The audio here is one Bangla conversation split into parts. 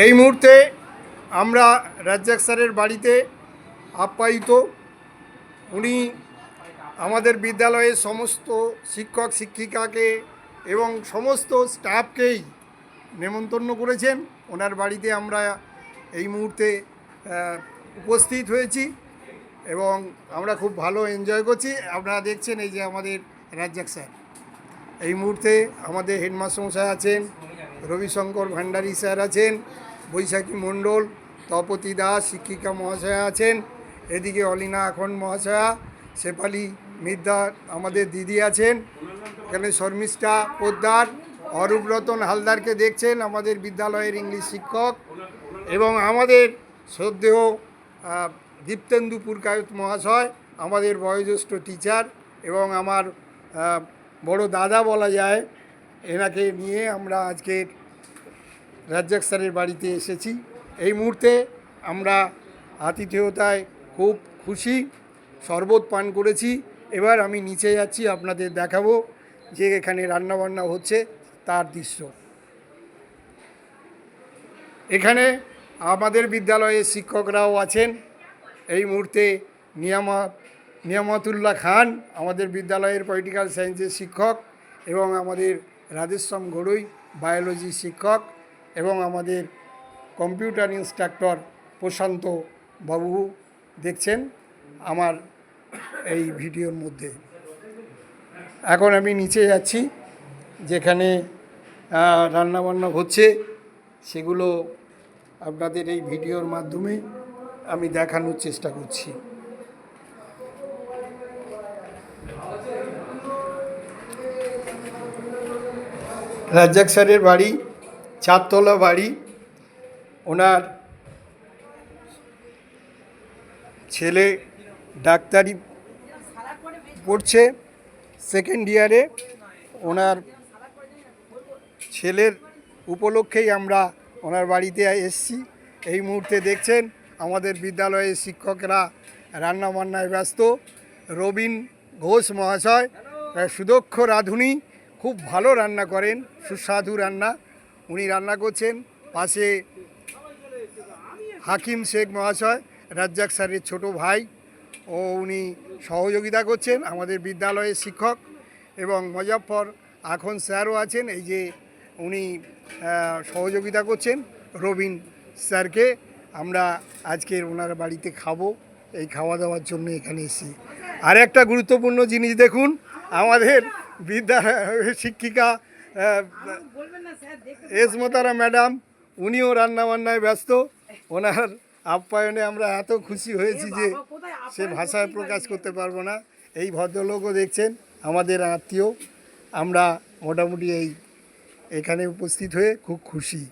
এই মুহূর্তে আমরা রাজ্জাক স্যারের বাড়িতে আপ্যায়িত। উনি আমাদের বিদ্যালয়ের সমস্ত শিক্ষক, শিক্ষিকাকে এবং সমস্ত স্টাফকেই নেমন্তন্ন করেছেন। ওনার বাড়িতে আমরা এই মুহূর্তে উপস্থিত হয়েছি এবং আমরা খুব ভালো এনজয় করছি। আপনারা দেখছেন এই যে আমাদের রাজ্জাক স্যার। এই মুহূর্তে আমাদের হেডমাস্টার মশাই আছেন। রবিশঙ্কর ভান্ডারী স্যার আছেন, বৈশাখী মণ্ডল, তপতি দাস, শিক্ষিকা মহাশয়া আছেন, এদিকে অলিনা আখন মহাশয়া, শেফালি মিদ্দার আমাদের দিদি আছেন, এখানে শর্মিষ্ঠা পোদ্দার, অরূপ রতন হালদারকে দেখছেন, আমাদের বিদ্যালয়ের ইংলিশ শিক্ষক, এবং আমাদের শ্রদ্ধেয় দীপ্তেন্দু পুরকায়ত মহাশয়, আমাদের বয়োজ্যেষ্ঠ টিচার এবং আমার বড় দাদা বলা যায় এনাকে নিয়ে আমরা আজকের রাজ্জাক স্যারের বাড়িতে এসেছি। এই মুহূর্তে আমরা আতিথেয়তায় খুব খুশি, শরবত পান করেছি। এবার আমি নিচে যাচ্ছি, আপনাদের দেখাবো যে এখানে রান্নাবান্না হচ্ছে, তার দৃশ্য। এখানে আমাদের বিদ্যালয়ের শিক্ষকরাও আছেন। এই মুহূর্তে নিয়ামত নিয়ামতুল্লাহ খান, আমাদের বিদ্যালয়ের পলিটিক্যাল সায়েন্সের শিক্ষক এবং আমাদের রাধেশ্যাম ঘড়ুই বায়োলজি শিক্ষক এবং আমাদের কম্পিউটার ইন্সট্রাক্টর প্রশান্ত বাবু দেখছেন আমার এই ভিডিওর মধ্যে। এখন আমি নিচে যাচ্ছি, যেখানে রান্নাবান্না হচ্ছে, সেগুলো আপনাদের এই ভিডিওর মাধ্যমে আমি দেখানোর চেষ্টা করছি। রাজ্জাক স্যারের বাড়ি চারতলা বাড়ি, ওনার ছেলে ডাক্তারি পড়ছে সেকেন্ড ইয়ারে ওনার ছেলের উপলক্ষেই আমরা ওনার বাড়িতে এসেছি। এই মুহূর্তে দেখছেন, আমাদের বিদ্যালয়ের শিক্ষকরা রান্নাবান্নায় ব্যস্ত। রবীন ঘোষ মহাশয়, সুদক্ষ রাঁধুনি খুব ভালো রান্না করেন, সুস্বাদু রান্না। উনি রান্না করছেন পাশে হাকিম শেখ মহাশয়, রাজ্জাক স্যারের ছোট ভাই। ও উনি সহযোগিতা করছেন, আমাদের বিদ্যালয়ের শিক্ষক। এবং মজাফর এখন স্যারও আছেন, এই যে উনি সহযোগিতা করছেন রবিন স্যারকে। আমরা আজকের ওনার বাড়িতে খাব, এই খাওয়া দাওয়ার জন্য এখানে এসেছি। আর একটা গুরুত্বপূর্ণ জিনিস দেখুন, আমাদের বিদ্যা, শিক্ষিকা এসমতারা ম্যাডাম, উনিও রান্নাবান্নায় ব্যস্ত। ওনার আপ্যায়নে আমরা এত খুশি হয়েছি যে সে ভাষায় প্রকাশ করতে পারব না। এই ভদ্রলোকও দেখছেন, আমাদের আত্মীয়। আমরা মোটামুটি এই, এখানে উপস্থিত হয়ে খুব খুশি।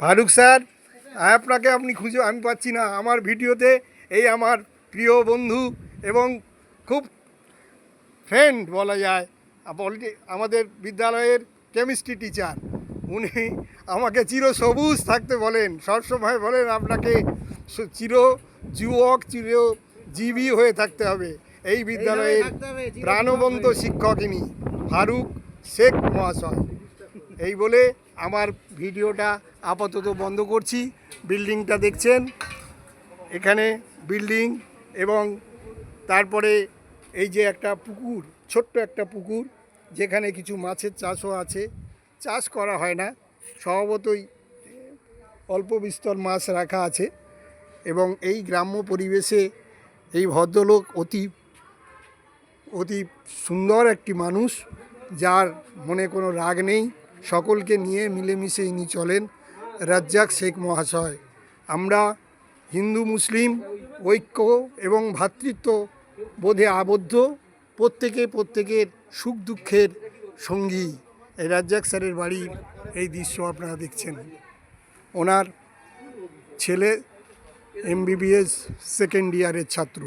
ফারুক স্যার, আপনাকে আপনি খুঁজে, আমি পাচ্ছি না। আমার ভিডিওতে এই আমার প্রিয় বন্ধু এবং খুব ফ্রেন্ড বলা যায়। আমাদের বিদ্যালয়ের কেমিস্ট্রি টিচার উনি আমাকে চির সবুজ থাকতে বলেন। সবসময় বলেন আপনাকে চির যুবক চির জীবী হয়ে থাকতে হবে। এই বিদ্যালয়ের প্রাণবন্ত শিক্ষক ইনি ফারুক শেখ মহাশয়। এই বলে আমার ভিডিওটা আপাতত বন্ধ করছি। বিল্ডিংটা দেখছেন এখানে বিল্ডিং এবং তারপরে এই যে একটা পুকুর, ছোট্ট একটা পুকুর, যেখানে কিছু মাছের চাষও আছে। চাষ করা হয় না, স্বভাবতই অল্প বিস্তর মাছ রাখা আছে এবং এই গ্রাম্য পরিবেশে এই ভদ্রলোক অতি অতি সুন্দর একটি মানুষ, যার মনে কোনো রাগ নেই। সকলকে নিয়ে মিলেমিশে ইনি চলেন রাজ্জাক শেখ মহাশয়। আমরা হিন্দু, মুসলিম, ঐক্য এবং ভ্রাতৃত্ব বোধে আবদ্ধ, প্রত্যেকে প্রত্যেকের সুখ দুঃখের সঙ্গী। এই রাজ্জাক স্যারের বাড়ির এই দৃশ্য আপনারা দেখছেন। ওনার ছেলে এমবিবিএস সেকেন্ড ইয়ারের ছাত্র।